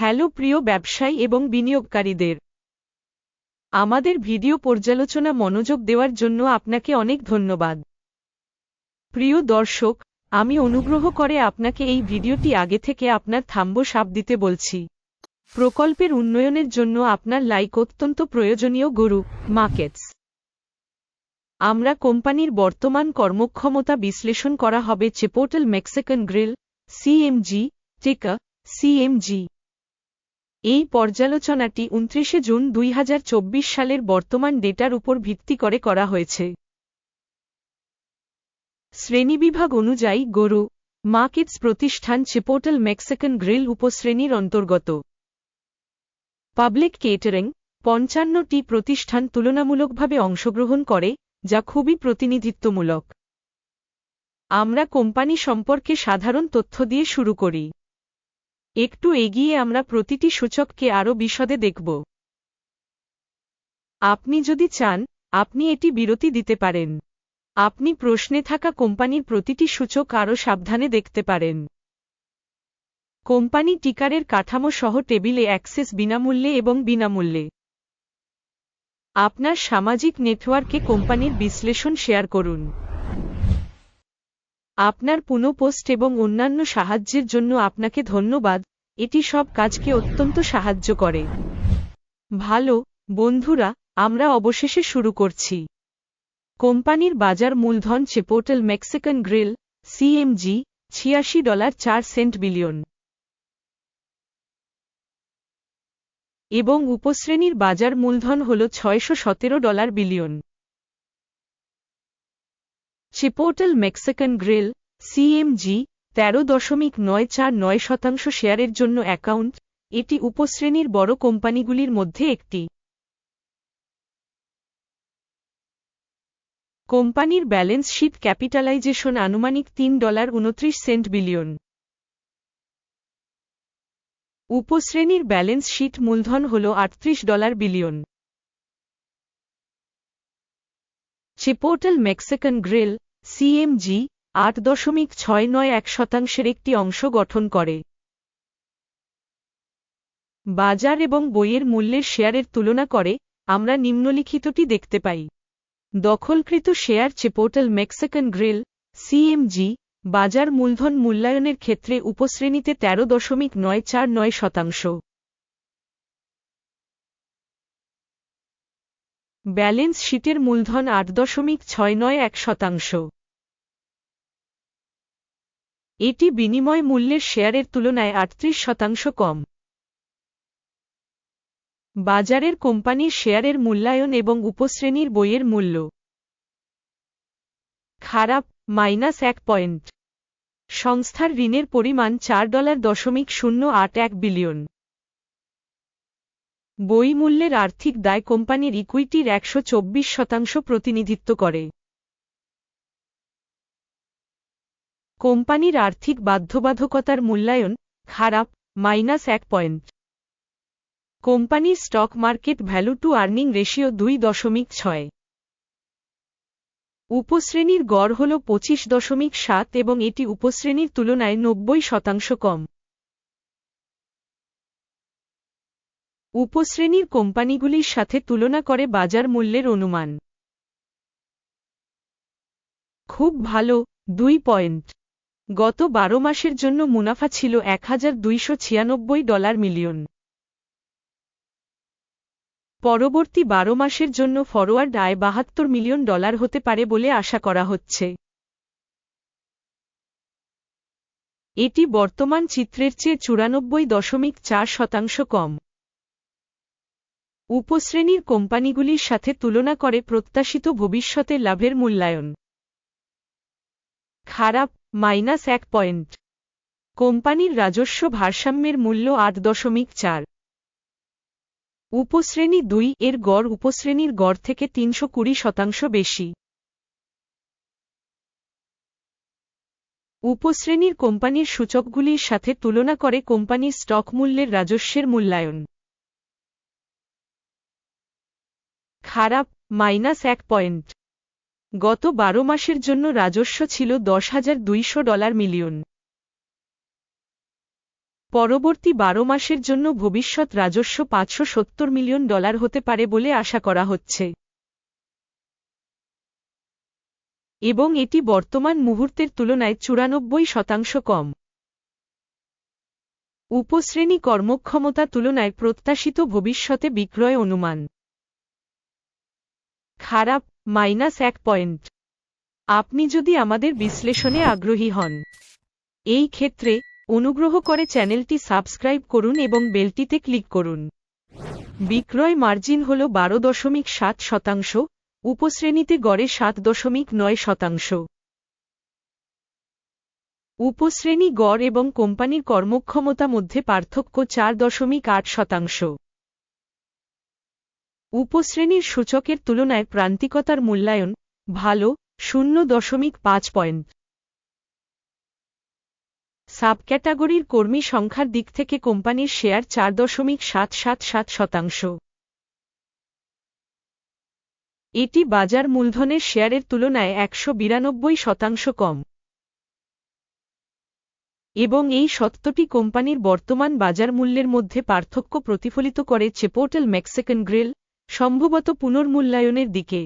Hello প্রিয় ব্যবসায়ী এবং বিনিয়োগকারীদের। আমাদের ভিডিও পর্যালোচনা মনোযোগ দেওয়ার জন্য আপনাকে অনেক ধন্যবাদ। প্রিয় দর্শক, আমি অনুগ্রহ করে আপনাকে এই ভিডিওটি আগে থেকে আপনার থাম্ব সাপ দিতে বলছি। প্রকল্পের উন্নয়নের জন্য আপনার লাইক অত্যন্ত প্রয়োজনীয় গরু মার্কেটস আমরা কোম্পানির বর্তমান কর্মক্ষমতা বিশ্লেষণ করা হবে Chipotle Mexican Grill, CMG, ticker, CMG. এই পর্যালোচনাটি উনত্রিশে জুন দুই হাজার চব্বিশ সালের বর্তমান ডেটার উপর ভিত্তি করে করা হয়েছে। শ্রেণীবিভাগ অনুযায়ী গরু, মার্কেটস প্রতিষ্ঠান চিপোটাল মেক্সিকান গ্রিল উপশ্রেণীর অন্তর্গত। পাবলিক কেটারিং, পঞ্চান্নটি প্রতিষ্ঠান তুলনামূলকভাবে অংশগ্রহণ করে, যা খুবই প্রতিনিধিত্বমূলক। আমরা কোম্পানি সম্পর্কে সাধারণ তথ্য দিয়ে শুরু করি। একটু এগিয়ে আমরা প্রতিটি সূচককে আরও বিশদে দেখব। আপনি যদি চান, আপনি এটি বিরতি দিতে পারেন। আপনি প্রশ্নে থাকা কোম্পানির প্রতিটি সূচক আরও সাবধানে দেখতে পারেন। কোম্পানি টিকারের কাঠামো সহ টেবিলে অ্যাক্সেস বিনামূল্যে এবং বিনামূল্যে। আপনার সামাজিক নেটওয়ার্কে কোম্পানির বিশ্লেষণ শেয়ার করুন। আপনার পুনঃপোস্ট এবং অন্যান্য সাহায্যের জন্য আপনাকে ধন্যবাদ। এটি সব কাজকে অত্যন্ত সাহায্য করে। ভালো, বন্ধুরা, আমরা অবশেষে শুরু করছি। কোম্পানির বাজার মূলধন চেপোর্টাল মেক্সিকান গ্রিল, সিএমজি, ছিয়াশি ডলার চার সেন্ট বিলিয়ন। এবং উপশ্রেণীর বাজার মূলধন হল ছয়শো সতেরো dollar billion. Chipotle Mexican grill CMG তেরো দশমিক নয় চার নয় শতাংশ শেয়ারের জন্য অ্যাকাউন্ট, এটি উপশ্রেণীর বড় কোম্পানিগুলির মধ্যে একটি। কোম্পানির ব্যালেন্স শিট ক্যাপিটালাইজেশন আনুমানিক তিন ডলার উনত্রিশ সেন্ট বিলিয়ন। উপশ্রেণীর ব্যালেন্স শিট মূলধন হল আটত্রিশ dollar billion. Chipotle Mexican grill CMG আট দশমিক ছয় নয় এক শতাংশের একটি অংশ গঠন করে। বাজার এবং বইয়ের মূল্যের শেয়ারের তুলনা করে আমরা নিম্নলিখিতটি দেখতে পাই। দখলকৃত share Chipotle Mexican grill CMG বাজার মূলধন মূল্যায়নের ক্ষেত্রে উপশ্রেণীতে তেরো দশমিক নয় চার নয় শতাংশ। ব্যালেন্স শিটের মূলধন আট দশমিক ছয় নয় এক শতাংশ। এটি বিনিময় মূল্যের শেয়ারের তুলনায় আটত্রিশ শতাংশ কম। বাজারের কোম্পানির শেয়ারের মূল্যায়ন এবং উপশ্রেণীর বইয়ের মূল্য। খারাপ, মাইনাস এক পয়েন্ট। সংস্থার ঋণের পরিমাণ চার ডলার দশমিক শূন্য আট এক বিলিয়ন। বই মূল্যের আর্থিক দায় কোম্পানির ইকুইটির একশো চব্বিশ শতাংশ প্রতিনিধিত্ব করে। কোম্পানির আর্থিক বাধ্যবাধকতার মূল্যায়ন, খারাপ, মাইনাস এক পয়েন্ট। কোম্পানির stock market value to earning ratio দুই দশমিক ছয়। উপশ্রেণীর গড় হল পঁচিশ দশমিক সাত এবং এটি উপশ্রেণীর তুলনায় নব্বই শতাংশ কম। উপশ্রেণীর কোম্পানিগুলির সাথে তুলনা করে বাজার মূল্যের অনুমান। খুব ভালো, দুই পয়েন্ট। গত বারো মাসের জন্য মুনাফা ছিল এক হাজার দুইশ ছিয়ানব্বই ডলার মিলিয়ন। পরবর্তী বারো মাসের জন্য ফরওয়ার্ড আয় বাহাত্তর মিলিয়ন ডলার হতে পারে বলে আশা করা হচ্ছে। এটি বর্তমান চিত্রের চেয়ে চুরানব্বই দশমিক চার শতাংশ কম। উপশ্রেণীর কোম্পানিগুলির সাথে তুলনা করে প্রত্যাশিত ভবিষ্যতে লাভের মূল্যায়ন। খারাপ, মাইনাস এক পয়েন্ট। কোম্পানির রাজস্ব ভারসাম্যের মূল্য আট দশমিক চার। উপশ্রেণী দুই এর গড় উপশ্রেণীর গড় থেকে তিনশো কুড়ি শতাংশ বেশি। উপশ্রেণীর কোম্পানির সূচকগুলির সাথে তুলনা করে কোম্পানির স্টক মূল্যের রাজস্বের মূল্যায়ন। খারাপ, মাইনাস এক পয়েন্ট। গত বারো মাসের জন্য রাজস্ব ছিল দশ হাজার দুইশো ডলার মিলিয়ন। পরবর্তী বারো মাসের জন্য ভবিষ্যৎ রাজস্ব পাঁচশো সত্তর মিলিয়ন ডলার হতে পারে বলে আশা করা হচ্ছে। এবং এটি বর্তমান মুহূর্তের তুলনায় চুরানব্বই শতাংশ কম। উপশ্রেণী কর্মক্ষমতা তুলনায় প্রত্যাশিত ভবিষ্যতে বিক্রয় অনুমান। খারাপ, মাইনাস এক পয়েন্ট। আপনি যদি আমাদের বিশ্লেষণে আগ্রহী হন, এই ক্ষেত্রে অনুগ্রহ করে চ্যানেলটি সাবস্ক্রাইব করুন এবং বেলটিতে ক্লিক করুন। বিক্রয় মার্জিন হল বারো দশমিক সাত শতাংশ, উপশ্রেণীতে গড়ে সাত দশমিক নয় শতাংশ। উপশ্রেণী গড় এবং কোম্পানির কর্মক্ষমতা মধ্যে পার্থক্য চার দশমিক আট শতাংশ। উপশ্রেণীর সূচকের তুলনায় প্রান্তিকতার মূল্যায়ন ভালো, শূন্য দশমিক পাঁচ পয়েন্ট। সাবক্যাটাগরির কর্মী সংখ্যার দিক থেকে কোম্পানির শেয়ার চার দশমিক সাত সাত সাত শতাংশ। এটি বাজার মূলধনের শেয়ারের তুলনায় একশো বিরানব্বই শতাংশ কম। এবং এই সত্যটি কোম্পানির বর্তমান বাজার মূল্যের মধ্যে পার্থক্য প্রতিফলিত করে চেপোর্টেল মেক্সিকান গ্রিল সম্ভবত পুনর্মূল্যায়নের দিকে।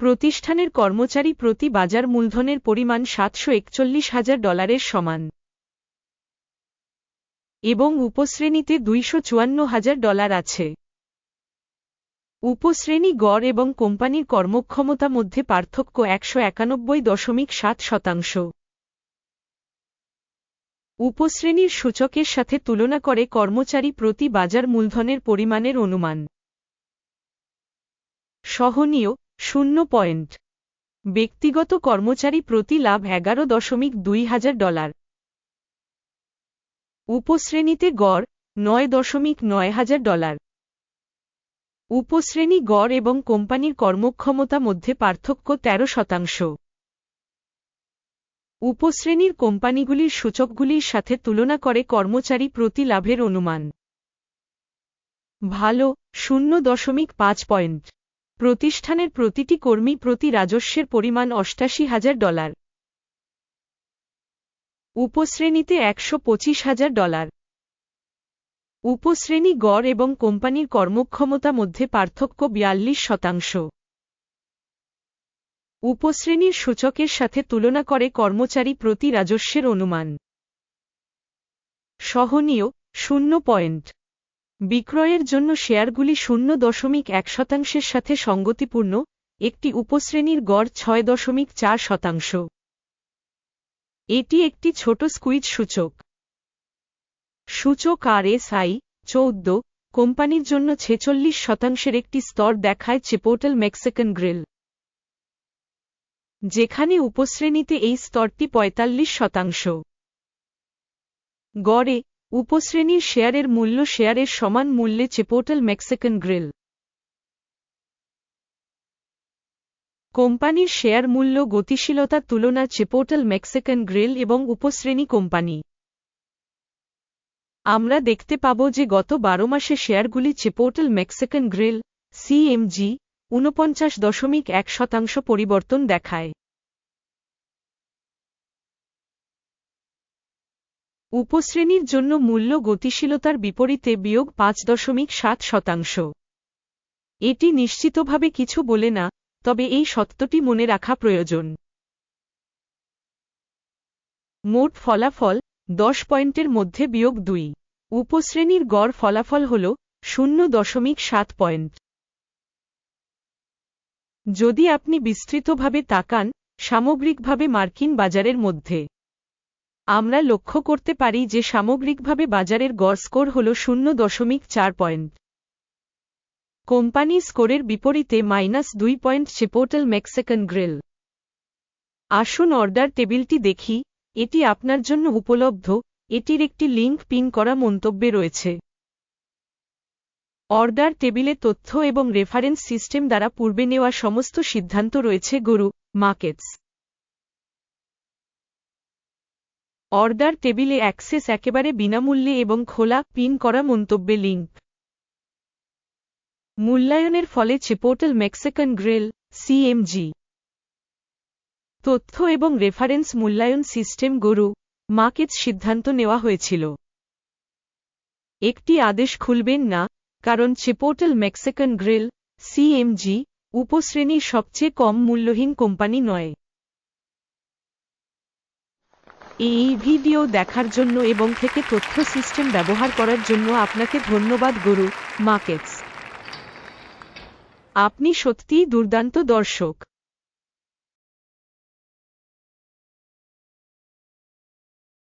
প্রতিষ্ঠানের কর্মচারী প্রতি বাজার মূলধনের পরিমাণ সাতশো একচল্লিশ হাজার ডলারের সমান। এবং উপশ্রেণীতে দুইশো চুয়ান্ন হাজার ডলার আছে। উপশ্রেণী গড় এবং কোম্পানির কর্মক্ষমতা মধ্যে পার্থক্য একশো একানব্বই দশমিক সাত শতাংশ। উপশ্রেণীর সূচকের সাথে তুলনা করে কর্মচারী প্রতি বাজার মূলধনের পরিমাণের অনুমান। সহনীয়, শূন্য পয়েন্ট। ব্যক্তিগত কর্মচারী প্রতি লাভ এগারো দশমিক দুই হাজার ডলার। উপশ্রেণীতে গড়, নয় দশমিক নয় হাজার ডলার। উপশ্রেণী গড় এবং কোম্পানির কর্মক্ষমতা মধ্যে পার্থক্য তেরো শতাংশ। উপশ্রেণীর কোম্পানিগুলির সূচকগুলির সাথে তুলনা করে কর্মচারী প্রতি লাভের অনুমান। ভালো, শূন্য দশমিক পাঁচ পয়েন্ট। প্রতিষ্ঠানের প্রতিটি কর্মী প্রতি রাজস্বের পরিমাণ অষ্টাশি হাজার ডলার। উপশ্রেণীতে একশো পঁচিশ হাজার ডলার। উপশ্রেণী গড় এবং কোম্পানির কর্মক্ষমতা মধ্যে পার্থক্য বিয়াল্লিশ শতাংশ। উপশ্রেণীর সূচকের সাথে তুলনা করে কর্মচারী প্রতি রাজস্বের অনুমান। সহনীয়, শূন্য পয়েন্ট। বিক্রয়ের জন্য শেয়ারগুলি শূন্য দশমিক এক শতাংশের সাথে সঙ্গতিপূর্ণ, একটি উপশ্রেণীর গড় ছয় দশমিক চার শতাংশ। এটি একটি ছোট স্কুইজ সূচক। সূচক আর এস আই চৌদ্দ, কোম্পানির জন্য ছেচল্লিশ শতাংশের একটি স্তর দেখায় চেপোর্টাল মেক্সিকান গ্রিল। যেখানে উপশ্রেণীতে এই স্তরটি পঁয়তাল্লিশ শতাংশ। গড়ে, উপশ্রেণীর শেয়ারের মূল্য শেয়ারের সমান মূল্যে চেপোটাল মেক্সিকান গ্রিল। কোম্পানির শেয়ার মূল্য গতিশীলতা তুলনা চেপোটাল মেক্সিকান গ্রিল এবং উপশ্রেণী কোম্পানি। আমরা দেখতে পাব যে গত বারো মাসে শেয়ারগুলি চেপোর্টাল মেক্সিকান গ্রিল সিএমজি ঊনপঞ্চাশ দশমিক এক শতাংশ পরিবর্তন দেখায়। উপশ্রেণীর জন্য মূল্য গতিশীলতার বিপরীতে বিয়োগ পাঁচ দশমিক সাত শতাংশ। এটি নিশ্চিতভাবে কিছু বলে না, তবে এই সত্যটি মনে রাখা প্রয়োজন। মোট ফলাফল, দশ পয়েন্টের মধ্যে বিয়োগ দুই। উপশ্রেণীর গড় ফলাফল হল শূন্য দশমিক সাত পয়েন্ট। যদি আপনি বিস্তৃতভাবে তাকান, সামগ্রিকভাবে মার্কিন বাজারের মধ্যে। আমরা লক্ষ্য করতে পারি যে সামগ্রিকভাবে বাজারের গড় স্কোর হল শূন্য দশমিক চার পয়েন্ট। কোম্পানি স্কোরের বিপরীতে মাইনাস দুই পয়েন্ট চেপোর্টাল মেক্সিকান গ্রিল। আসুন অর্ডার টেবিলটি দেখি, এটি আপনার জন্য উপলব্ধ, এটির একটি লিঙ্ক পিন করা মন্তব্যে রয়েছে। অর্ডার টেবিলে তথ্য এবং রেফারেন্স সিস্টেম দ্বারা পূর্বে নেওয়া সমস্ত সিদ্ধান্ত রয়েছে, গরু মার্কেটস অর্ডার টেবিলে অ্যাক্সেস একেবারে বিনামূল্যে এবং খোলা, পিন করা মন্তব্যে লিঙ্ক। মূল্যায়নের ফলে চেপোর্টাল মেক্সিকান গ্রিল সিএমজি তথ্য এবং রেফারেন্স মূল্যায়ন সিস্টেম, গরু মার্কেটস সিদ্ধান্ত নেওয়া হয়েছিল। একটি আদেশ খুলবেন না কারণ চিপোটল মেক্সিকান গ্রিল সিএমজি উপশ্রেণীর সবচেয়ে কম মূল্যহীন কোম্পানি নয়। এই ভিডিও দেখার জন্য এবং থেকে তথ্য সিস্টেম ব্যবহার করার জন্য আপনাকে ধন্যবাদ গুরু মার্কেটস আপনি সত্যিই দুর্দান্ত দর্শক।